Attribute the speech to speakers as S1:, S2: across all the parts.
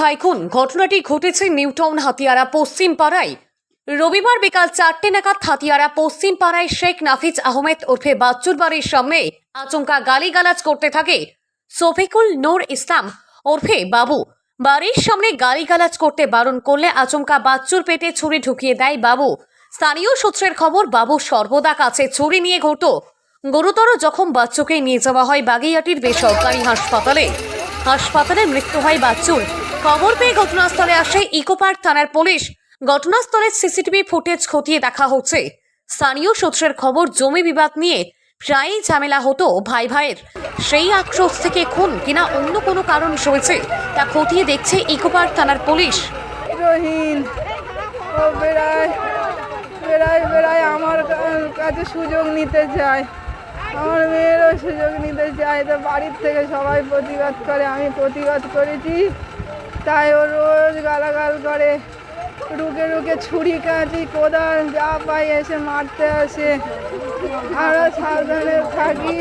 S1: ভাই খুন ঘটনাটি ঘটেছে নিউটাউন হাতিয়ারা পশ্চিম পাড়ায়। রবিবার বিকাল চারটে নাগাদ হাতিয়ারা পশ্চিম পাড়ায় শেখ নাফিজ আহমেদ ওরফে বাচ্চুর বাড়ির সামনে আচমকা গালিগালাজ করতে থাকে। শফিকুল নূর ইসলাম ওরফে বাবু বাড়ির সামনে গালিগালাজ করতে বারণ করলে আচমকা বাচ্চুর পেটে ছুরি ঢুকিয়ে দেয় বাবু। স্থানীয় সূত্রের খবর, বাবু সর্বদা কাছে ছুরি নিয়ে ঘটো গুরুতর জখম বাচ্চুকে নিয়ে যাওয়া হয় বাগেইয়াটির বেসরকারি হাসপাতালে। হাসপাতালে মৃত্যু হয় বাচ্চুর। খবর পেয়ে ঘটনাস্থলে আসে ইকোপার্ক থানার পুলিশ। ঘটনাস্থলের সিসিটিভি ফুটেজ খতিয়ে দেখা হচ্ছে। স্থানীয় সূত্রের খবর, জমি বিবাদ নিয়ে প্রায়ই ঝামেলা হতো ভাই ভাইয়ের। সেই আক্রোশ থেকে খুন কিনা অন্য কোনো কারণ রয়েছে, তা খতিয়ে দেখছে ইকোপার্ক থানার পুলিশ।
S2: বেড়ায় বেড়ায় বেড়ায় আমার কাছে সুযোগ নিতে চায়। আমার মেয়েরও সুযোগ নিতে চায়। তো বাড়ির থেকে সবাই প্রতিবাদ করে, আমি প্রতিবাদ করেছি। তাই ও রোজ গালাগাল করে। রুকে রুকে ছুরি কাঁচি কোদাল যা পাই এসে মারতে আসে। আমরা সাবধানে থাকি।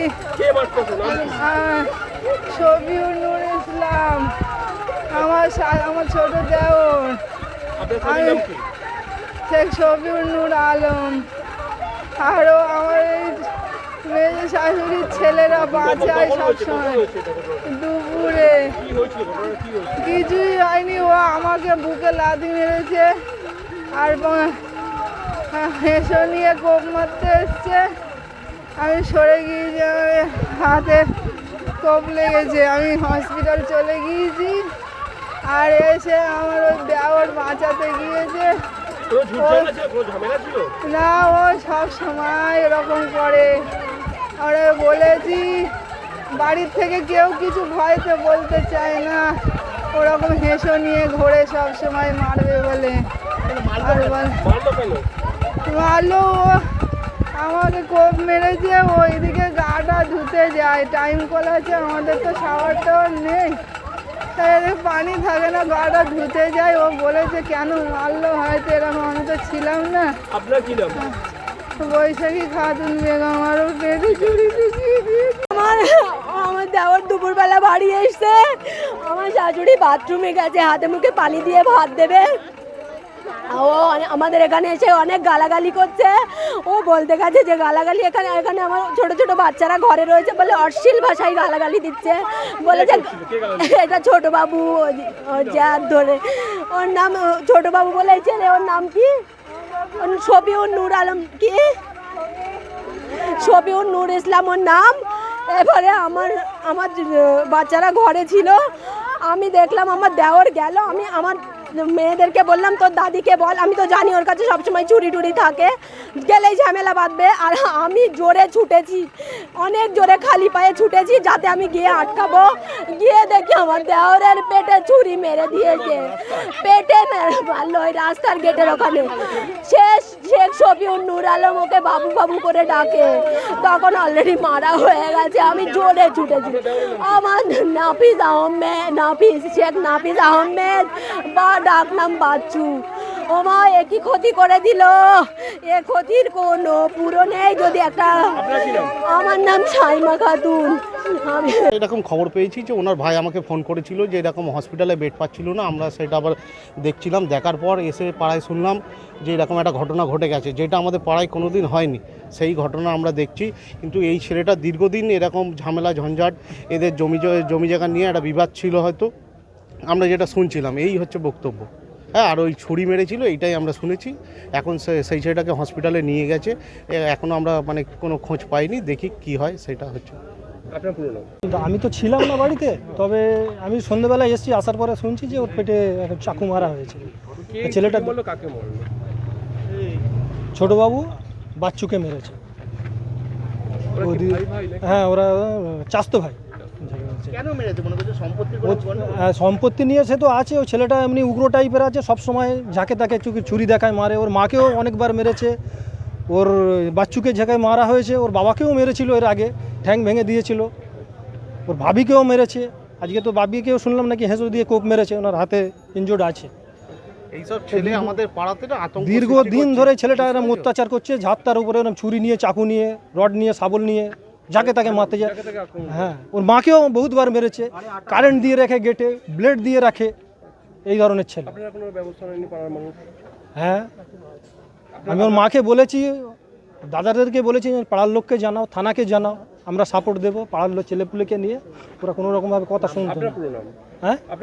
S2: শফিউর নূর ইসলাম আমার আমার ছোট দেওর। আমি শেখ শফিউর নূর আলম। আরও আমার এই মেয়ে শাশুড়ির ছেলেরা বাঁচায় সবসময়। দুপুরে। কিছুই হয়নি ও আমাকে বুকে লাথি মেরেছে আর হেসো নিয়ে কোপ মারতে এসছে। আমি সরে গিয়েছি আমার হাতে কোপ লেগেছে। আমি হসপিটাল চলে গিয়েছি আর এসে আমার ওই দেওয়ার বাঁচাতে গিয়েছে। না ও সব সময় এরকম করে। আমরা বলেছি, বাড়ির থেকে কেউ কিছু ভয়তে বলতে চায় না। ওরকম হেসো নিয়ে ঘোরে সব সময় মারবে বলে। আর ও আমাকে কোপ মেরেছে, ওইদিকে গাটা ধুতে যায়। টাইম কল আছে, আমাদের তো শাওয়ারটাও নেই। এদের পানি থাকে না, গাটা ধুতে যায়। ও বলেছে, কেন মারলো? হয়তো এরকম আমি তো ছিলাম না।
S3: আপনার
S2: বৈশাখী খাতুন বেগম আরও পেটে চুরি
S4: আমার আমার দেওয়ার দুপুরবেলা বাড়ি এসছে। আমার শাশুড়ি বাথরুমে গেছে, হাতে মুখে পানি দিয়ে ভাত দেবে। ও আমাদের এখানে এসে অনেক গালাগালি করছে। ও বলতে গেছে যে গালাগালি এখানে এখানে আমার ছোট ছোট বাচ্চারা ঘরে রয়েছে বলে অশ্লীল ভাষায় গালাগালি দিচ্ছে। বলেছে এটা ছোট বাবু যার ধরে ওর নাম ছোট বাবু বলে ওর নাম কি? শফিউর নূর আলম কি শফিউর নূর ইসলাম নাম এবারে আমার আমার বাচ্চারা ঘরে ছিল। আমি দেখলাম আমার দেওর গেল। আমি আমার মেয়েদেরকে বললাম, তোর দাদিকে বল, আমি তো জানি ওর কাছে সবসময় চুরি টুরি থাকে। গেলেই ঝামেলা বাঁধবে। আর আমি জোরে ছুটেছি, অনেক জোরে খালি পায়ে ছুটেছি যাতে আমি গিয়ে আটকাবো। গিয়ে দেখি আমার দেওরের পেটে ছুরি মেরে দিয়েছে। পেটে মেরে ওই রাস্তার গেটের ওখানে। শেষ শেখ শফিউর নূর আলম ওকে বাবু বাবু করে ডাকে। তখন অলরেডি মারা হয়ে গেছে, আমি জোরে ছুটেছি। আমার নাফিস আহমেদ, নাফিস, শেখ নাফিস আহমেদ বা ডাক নাম বাচ্চু। ও মা একই ক্ষতি করে দিল। এ ক্ষতির কোনো পুরো নেই যদি একটা আমার নাম সাইমা খাতুন।
S5: এরকম খবর পেয়েছি যে ওনার ভাই আমাকে ফোন করেছিল যে এরকম হসপিটালে বেড পাচ্ছিল না। আমরা সেটা আবার দেখছিলাম। দেখার পর এসে পাড়ায় শুনলাম যে এরকম একটা ঘটনা ঘটে গেছে যেটা আমাদের পাড়ায় কোনো দিন হয়নি। সেই ঘটনা আমরা দেখছি। কিন্তু এই ছেলেটা দীর্ঘদিন এরকম ঝামেলা ঝঞ্ঝাট এদের জমি জমি জায়গা নিয়ে একটা বিবাদ ছিল হয়তো। আমরা যেটা শুনছিলাম এই হচ্ছে বক্তব্য। হ্যাঁ আর ওই ছুরি মেরেছিল এইটাই আমরা শুনেছি। এখন সে- সেই ছেলেটাকে হসপিটালে নিয়ে গেছে। এখনও আমরা মানে কোনো খোঁজ পাইনি দেখি কি হয় সেটা হচ্ছে।
S6: আমি তো ছিলাম না বাড়িতে তবে আমি সন্ধ্যেবেলায় এসেছি আসার পরে শুনছি যে ওর পেটে একটা চাকু মারা হয়েছে। ছেলেটা ছোটবাবু বাচ্চুকে মেরেছে? হ্যাঁ ওরা চাস্তো ভাই।
S5: কেন মনে করছে সম্পত্তি
S6: সম্পত্তি নিয়ে সে তো আছে ও ছেলেটা এমনি উগ্র টাইপের আছে সব সময় যাকে তাকে চুকি ছুরি দেখায় মারে। ওর মাকেও অনেকবার মেরেছে ওর বাচ্চুকে জায়গায় মারা হয়েছে ওর বাবাকেও মেরেছিল এর আগে ঠ্যাং ভেঙে দিয়েছিল। ওর ভাবিকেও মেরেছে। আজকে তো বাবিকেও শুনলাম নাকি হেঁচো দিয়ে কোপ মেরেছে ওনার হাতে ইনজোর্ড আছে।
S5: এইসব ছেলে আমাদের পাড়াতে না আতঙ্ক
S6: দীর্ঘ
S5: সৃষ্টি
S6: দিন
S5: করছে।
S6: ধরে ছেলেটা এরকম অত্যাচার করছে ঝাঁত তার উপরে এরকম ছুরি নিয়ে চাকু নিয়ে রড নিয়ে শাবল নিয়ে। যাকে তাকে মারতে যায় হ্যাঁ ওর মাকেও বহুতবার মেরেছে কারেন্ট দিয়ে রেখে গেটে ব্লেড দিয়ে রাখে এই ধরনের ছেলে হ্যাঁ আমি ওর মাকে বলেছি দাদাদেরকে বলেছি পাড়ার লোককে জানাও থানাকে জানাও আমরা সাপোর্ট দেবো পাড়ার লোক ছেলেপুলেকে নিয়ে ওরা কোনো রকমভাবে কথা শুনতে হ্যাঁ